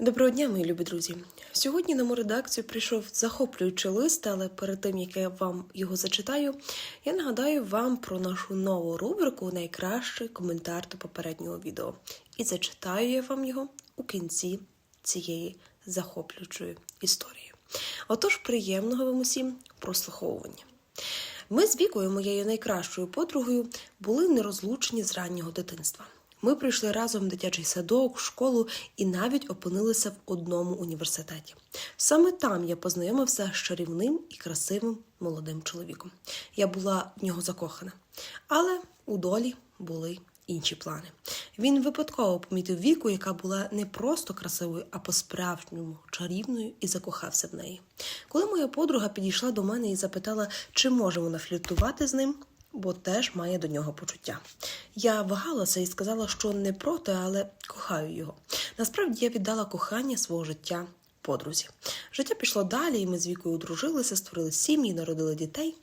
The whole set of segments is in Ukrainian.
Доброго дня, мої любі друзі. Сьогодні на мою редакцію прийшов захоплюючий лист, але перед тим як я вам його зачитаю, я нагадаю вам про нашу нову рубрику Найкращий коментар до попереднього відео. І зачитаю я вам його у кінці цієї захоплюючої історії. Отож, приємного вам усім прослуховування. Ми з Вікою, моєю найкращою подругою, були нерозлучені з раннього дитинства. Ми прийшли разом в дитячий садок, школу і навіть опинилися в одному університеті. Саме там я познайомився з чарівним і красивим молодим чоловіком. Я була в нього закохана. Але у долі були інші плани. Він випадково помітив віку, яка була не просто красивою, а по-справжньому чарівною, і закохався в неї. Коли моя подруга підійшла до мене і запитала, чи може вона з ним, бо теж має до нього почуття. Я вагалася і сказала, що не проти, але кохаю його. Насправді я віддала кохання свого життя подрузі. Життя пішло далі, і ми з вікою одружилися, створили сім'ї, народили дітей.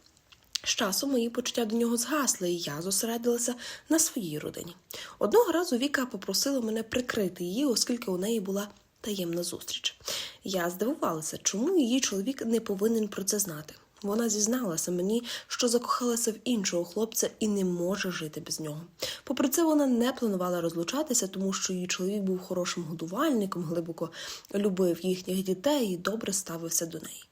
З часом мої почуття до нього згасли, і я зосередилася на своїй родині. Одного разу Віка попросила мене прикрити її, оскільки у неї була таємна зустріч. Я здивувалася, чому її чоловік не повинен про це знати. Вона зізналася мені, що закохалася в іншого хлопця і не може жити без нього. Попри це, вона не планувала розлучатися, тому що її чоловік був хорошим годувальником, глибоко любив їхніх дітей і добре ставився до неї.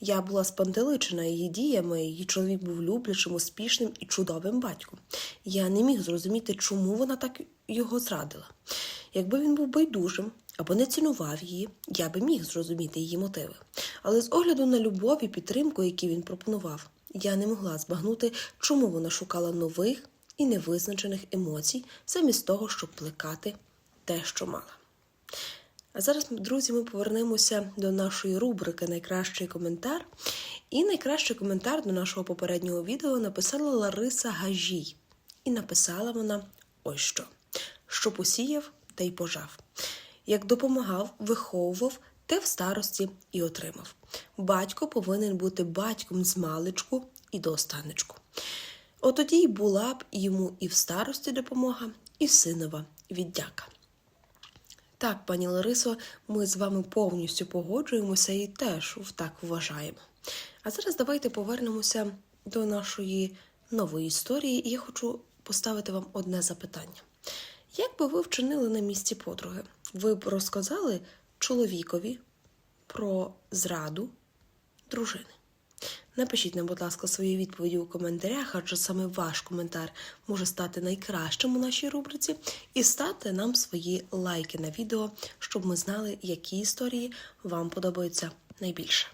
Я була спантеличена її діями, її чоловік був люблячим, успішним і чудовим батьком. Я не міг зрозуміти, чому вона так його зрадила. Якби він був байдужим або не цінував її, я би міг зрозуміти її мотиви. Але з огляду на любов і підтримку, які він пропонував, я не могла збагнути, чому вона шукала нових і невизначених емоцій, замість того, щоб плекати те, що мала. А зараз, друзі, ми повернемося до нашої рубрики Найкращий коментар. І найкращий коментар до нашого попереднього відео написала Лариса Гажій. І написала вона ось що: що посіяв, та й пожав. Як допомагав, виховував, те в старості і отримав. Батько повинен бути батьком з маличку і до останечку. От тоді й була б йому і в старості допомога, і синова віддяка. Так, пані Ларисо, ми з вами повністю погоджуємося і теж так вважаємо. А зараз давайте повернемося до нашої нової історії, і я хочу поставити вам одне запитання. Як би ви вчинили на місці подруги? Ви б розказали чоловікові про зраду дружини? Напишіть нам, будь ласка, свої відповіді у коментарях, адже саме ваш коментар може стати найкращим у нашій рубриці, і ставте нам свої лайки на відео, щоб ми знали, які історії вам подобаються найбільше.